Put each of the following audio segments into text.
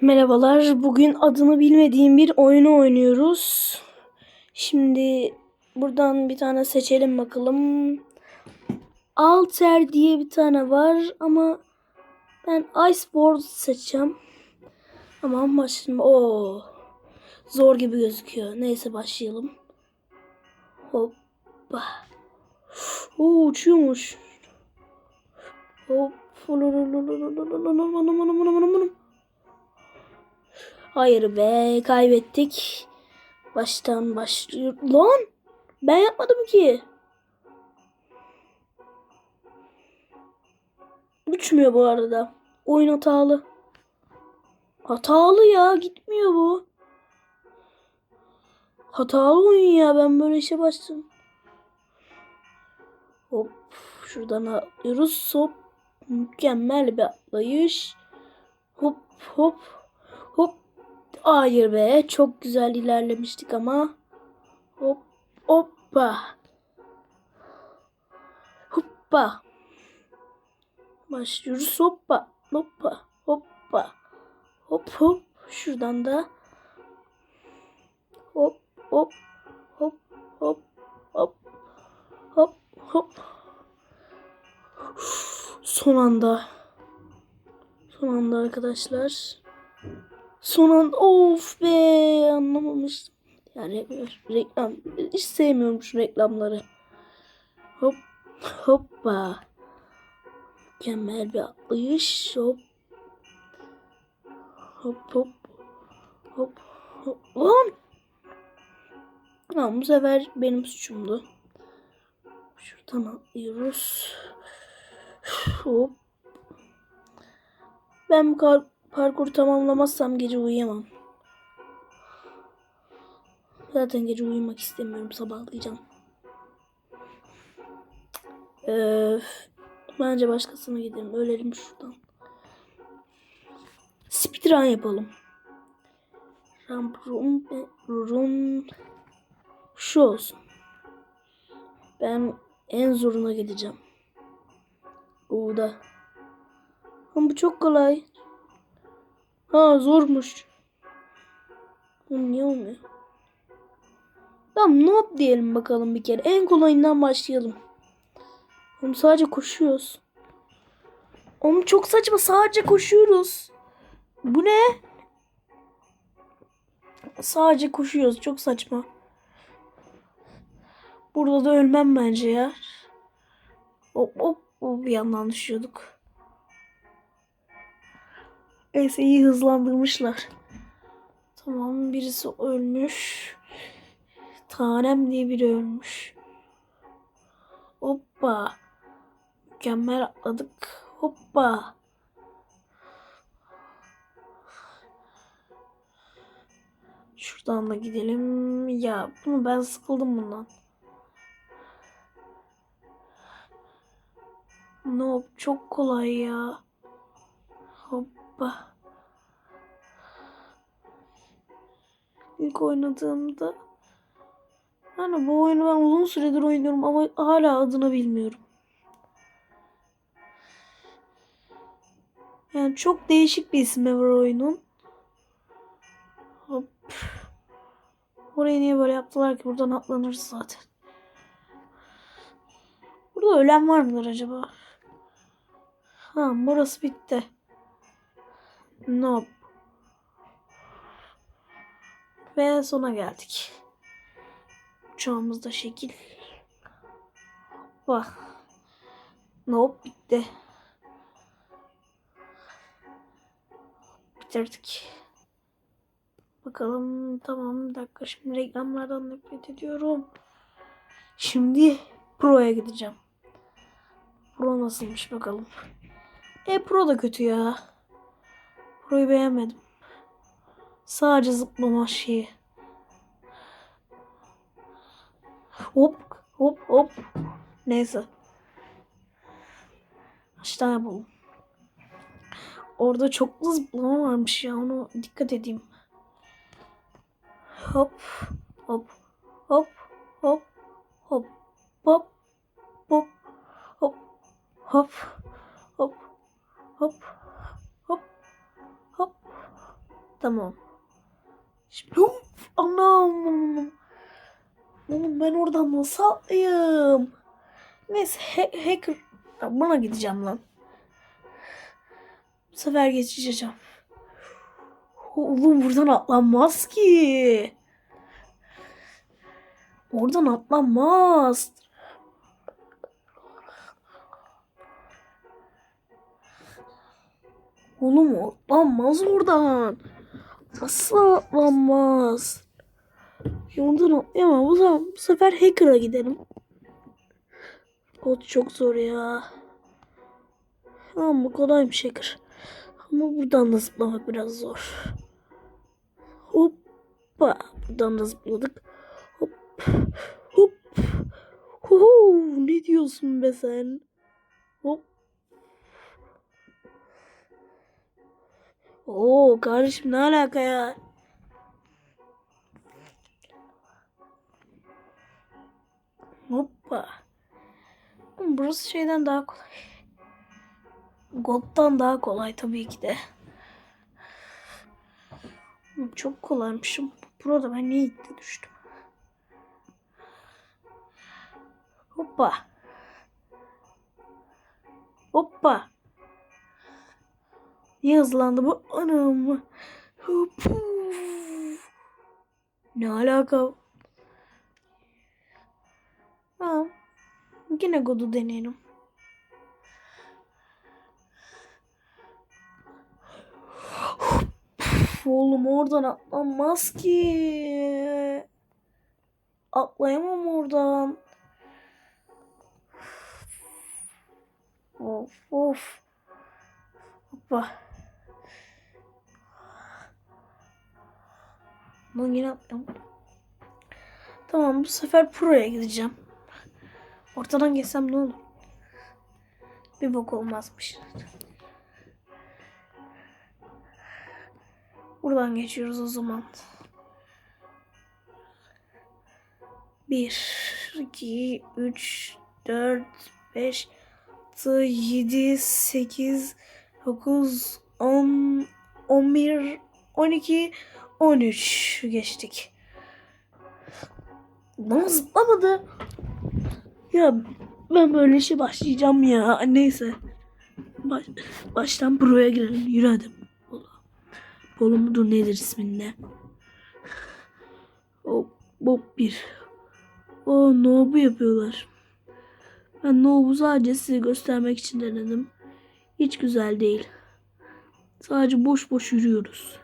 Merhabalar. Bugün adını bilmediğim bir oyunu oynuyoruz. Şimdi buradan bir tane seçelim bakalım. Alter diye bir tane var ama ben Iceboard seçeceğim. Tamam başlayalım. Oo. Zor gibi gözüküyor. Neyse başlayalım. Hoppa. Oo uçuyormuş. Hop. Hayır be kaybettik. Baştan başlıyor. Lan ben yapmadım ki. Uçmuyor bu arada. Oyun hatalı. Hatalı ya gitmiyor bu. Hatalı oyun ya ben böyle işe başladım. Hop şuradan atlıyoruz. Hop mükemmel bir atlayış. Hop hop hop. Hayır be çok güzel ilerlemiştik ama. Hop hoppa. Hoppa. Başlıyoruz hoppa hoppa hoppa. Hop hop. Şuradan da hop hop hop hop hop hop hop. Son anda. Son anda arkadaşlar. Son anda of be anlamamıştım. Yani reklam hiç sevmiyorum şu reklamları. Hop hoppa. Mükemmel bir atlayış. Hop. Hop hop. Hop hop. Lan! Tamam bu sefer benim suçumdu. Şuradan atlıyoruz. Hop. Ben bu kar parkuru tamamlamazsam gece uyuyamam. Zaten gece uyumak istemiyorum. Sabahlayacağım. Öf. Bence başkasına gidelim. Ölelim şuradan. Speedrun yapalım. Ramp room, room şu olsun. Ben en zoruna gideceğim. Bu da. Ama bu çok kolay. Ha zormuş. Oğlum niye olmuyor? Tamam yap diyelim bakalım bir kere. En kolayından başlayalım. Oğlum sadece koşuyoruz. Oğlum çok saçma sadece koşuyoruz. Bu ne? Sadece koşuyoruz çok saçma. Burada da ölmem bence ya. Hop hop hop bir yandan düşüyorduk. Neyse iyi hızlandırmışlar. Tamam birisi ölmüş. Tanem diye biri ölmüş. Hoppa. Mükemmel atladık. Hoppa. Şuradan da gidelim. Ya bunu ben sıkıldım bundan. No çok kolay ya. Hoppa. İlk oynadığımda yani bu oyunu ben uzun süredir oynuyorum ama hala adını bilmiyorum. Yani çok değişik bir ismi var oyunun. Hop. Orayı niye böyle yaptılar ki? Buradan atlanırız zaten. Burada ölen var mıdır acaba? Ha burası bitti. Nope. Ve sona geldik. Uçağımızda şekil. Bak. Nope bitti. Bitirdik. Bakalım tamam bir dakika şimdi reklamlardan nefret ediyorum. Şimdi Pro'ya gideceğim. Pro nasılmış bakalım. E Pro da kötü ya. Pro'yu beğenmedim. Sadece zıplama şeyi. Hop hop hop. Neyse. Aşağı yapalım. Orada çoklu zıplama varmış ya onu dikkat edeyim. Hop hop hop hop hop hop hop hop hop hop hop Tamam. Anam. Oğlum ben oradan nasıl atlayayım? Neyse he- hacker Ya buna gideceğim lan. Bu sefer geçeceğim. Oğlum buradan atlanmaz ki. Oradan atlanmaz. Oğlum atlanmaz oradan. Nasıl atlanmaz? Yoldan atlayamam. O zaman bu sefer hacker'a gidelim. Kod çok zor ya. Ama kolaymış hacker. Ama buradan da zıplamak biraz zor. Hoppa. Buradan da zıpladık. Hop. Hop. Huhu. Ne diyorsun be sen? Hop. Oo kardeşim ne alaka ya? Hoppa. Burası şeyden daha kolay. God'dan daha kolay tabii ki de. Çok kolaymışım. Pro'da ben niye de düştüm? Hoppa. Hoppa. Niye hızlandı bu? Anam. Ne alaka? Ha. Yine God'u deneyelim. Oğlum oradan atlanmaz ki. Atlayamam oradan. Of of. Hoppa. Lan yine atlayamadım. Tamam bu sefer Pro'ya gideceğim. Ortadan geçsem ne olur? Bir bok olmazmış. Buradan geçiyoruz o zaman. Bir, iki, üç, dört, beş, altı, yedi, sekiz, dokuz, on, on bir, on iki, on üç geçtik. Lan zıplamadı. Ya ben böyle işe başlayacağım ya. Neyse. Baş, baştan pro'ya girelim. Yürü hadi. Polo mudur nedir isminde? Hop hop bir. O nobu yapıyorlar. Ben nobu sadece size göstermek için denedim. Hiç güzel değil. Sadece boş boş yürüyoruz.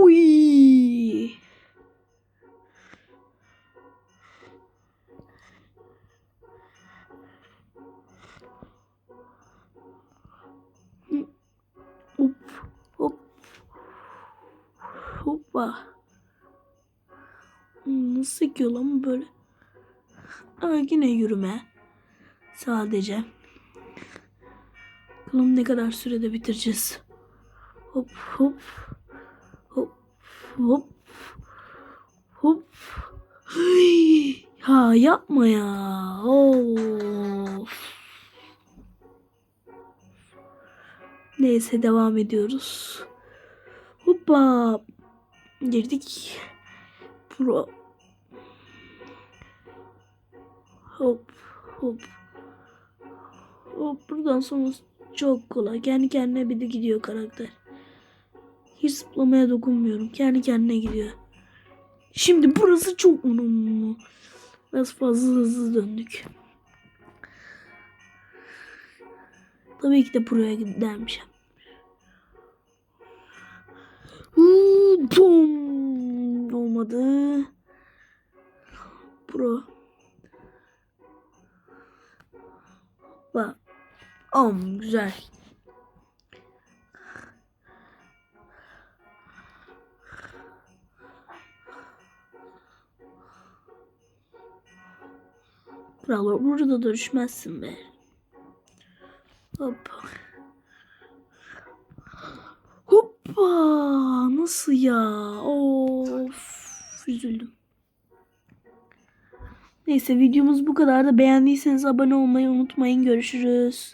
Uy. Hop hop. Hoppa. Nasıl sekiyor lan böyle? Aa, yine yürüme. Sadece. Bakalım ne kadar sürede bitireceğiz. Hop. Hop hop. Hop. Hıy. Ha yapma ya. Of. Neyse devam ediyoruz. Hoppa. Girdik. Pro. Hop hop. Hop buradan sonra çok kolay. Kendi kendine bir de gidiyor karakter. Hiç zıplamaya dokunmuyorum. Kendi kendine gidiyor. Şimdi burası çok unumlu. Biraz fazla hızlı döndük. Tabii ki de buraya gidermişim. Bum. Olmadı. Pro. Bak. Am güzel. Buralar burada da düşmezsin be. Hop. Hoppa. Nasıl ya? Of. Üzüldüm. Neyse videomuz bu kadar da beğendiyseniz abone olmayı unutmayın. Görüşürüz.